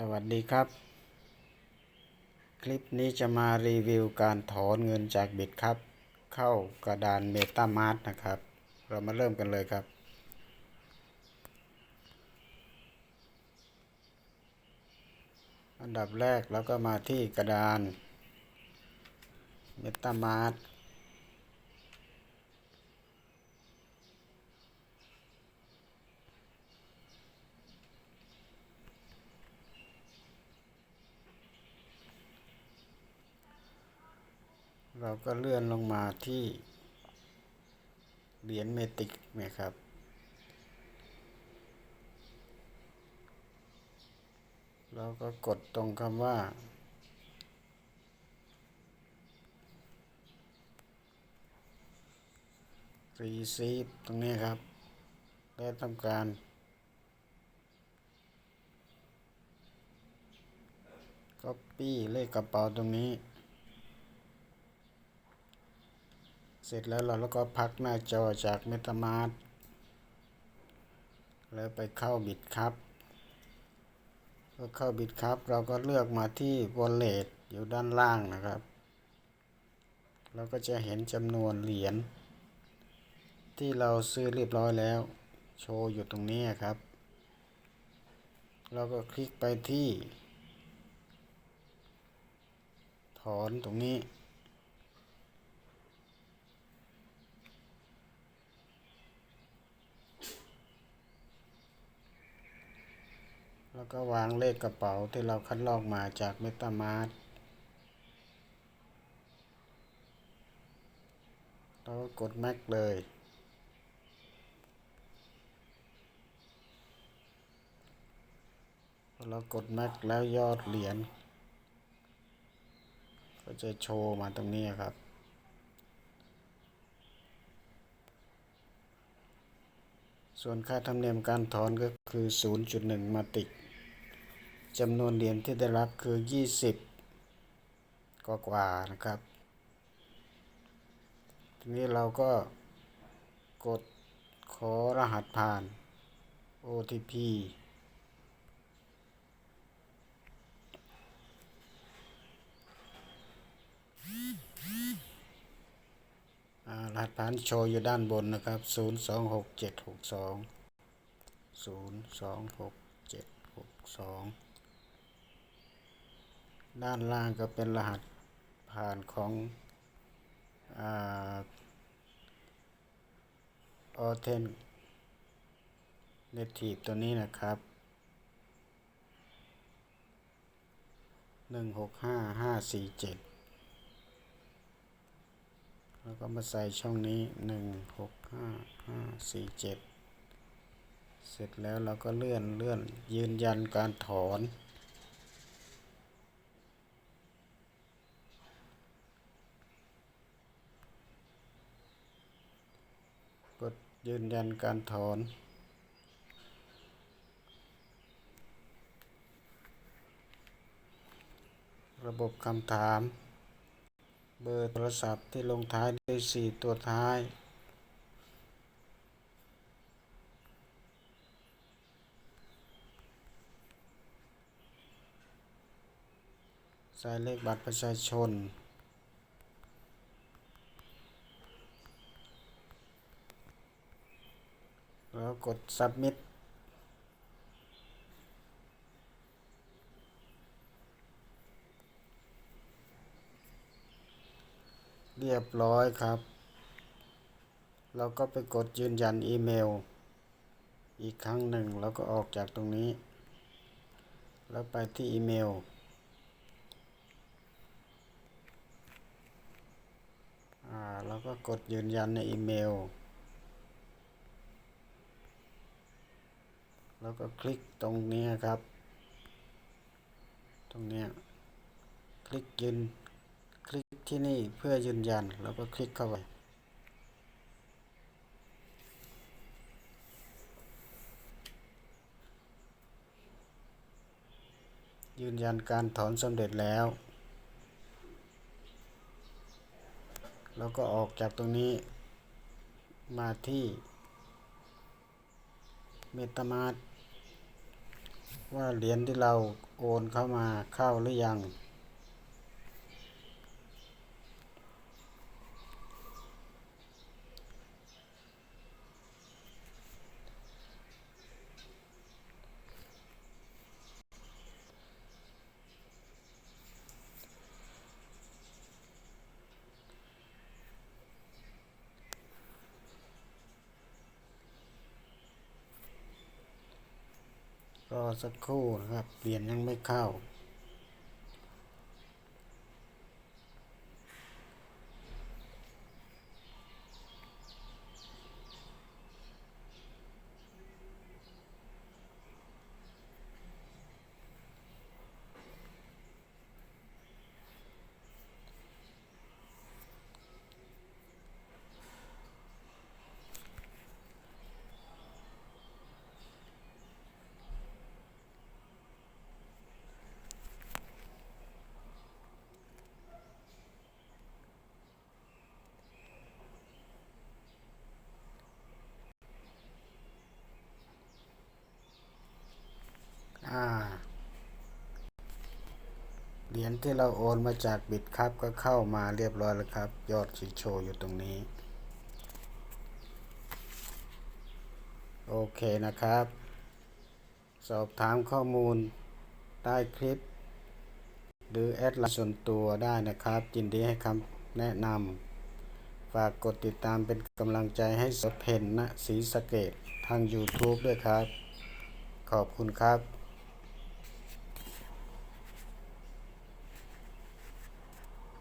สวัสดีครับ คลิปนี้จะมารีวิวการถอนเงินจากบิตครับ เข้ากระดาน MetaMask นะครับ เรามาเริ่มกันเลยครับ อันดับแรกเราก็มาที่กระดาน MetaMask เราก็เลื่อนลงมาที่เหรียญเมติกนะครับ เราก็กดตรงคำว่า receive ตรงนี้ครับ แล้วทำการ copy เลขกระเป๋าตรงนี้ เสร็จแล้วเราแล้วก็พักหน้าจอจาก MetaMask แล้วไปเข้าบิตครับก็เข้าบิตครับเราก็เลือกมาที่ Wallet อยู่ด้านล่างนะครับ เราก็จะเห็นจำนวนเหรียญที่เราซื้อเรียบร้อยแล้ว โชว์อยู่ตรงนี้ครับ เราก็คลิกไปที่ ถอนตรงนี้ แล้วก็วางเลขกระเป๋าที่เราคัดลอกมาจาก MetaMask เราก็กด Max เลย เรากด Max แล้วยอดเหรียญก็จะโชว์มาตรงนี้ครับส่วนค่าธรรมเนียมการถอนก็คือ 0.1 มาติก จำนวนเหรียญที่ได้รับคือ 20 กว่ากว่านะครับ ทีนี้เราก็กดขอรหัสผ่าน OTP รหัสผ่านโชว์อยู่ด้านบนนะครับ 026762 026762 ด้านล่างก็เป็นรหัสผ่านของออเทนเนทีฟตัวนี้นะครับ165547แล้วก็มาใส่ช่องนี้หนึ่งหกห้าห้าสี่เจ็ดเสร็จแล้วเราก็เลื่อนเลื่อนยืนยันการถอน กดยืนยันการถอน ระบบคำถาม เบอร์โทรศัพท์ที่ลงท้ายด้วยสี่ตัวท้ายใส่เลขบัตรประชาชน แล้วกด submit เรียบร้อยครับ เราก็ไปกดยืนยันอีเมล อีกครั้งหนึ่งแล้วก็ออกจากตรงนี้ แล้วไปที่อีเมลอ่าแล้วก็กดยืนยันในอีเมล แล้วก็คลิกตรงนี้ครับ ตรงนี้คลิกยืน คลิกที่นี่เพื่อยืนยัน แล้วก็คลิกเข้าไปยืนยันการถอนสำเร็จแล้ว แล้วก็ออกจากตรงนี้มาที่ เมตามาสว่าเหรียญที่เราโอนเข้ามาเข้าหรือยัง รอสักครู่นะครับเหรียนยังไม่เข้า อ่าเหรียญที่เราโอนมาจากบิตครับก็เข้ามาเรียบร้อยแล้วครับ ยอดสีโชว์อยู่ตรงนี้ โอเคนะครับ สอบถามข้อมูลใต้คลิป หรือแอดไลน์ส่วนตัวได้นะครับ ยินดีให้คำแนะนำฝากกดติดตามเป็นกำลังใจให้สเพนนะศรีสเกตทาง YouTube ด้วยครับ ขอบคุณครับ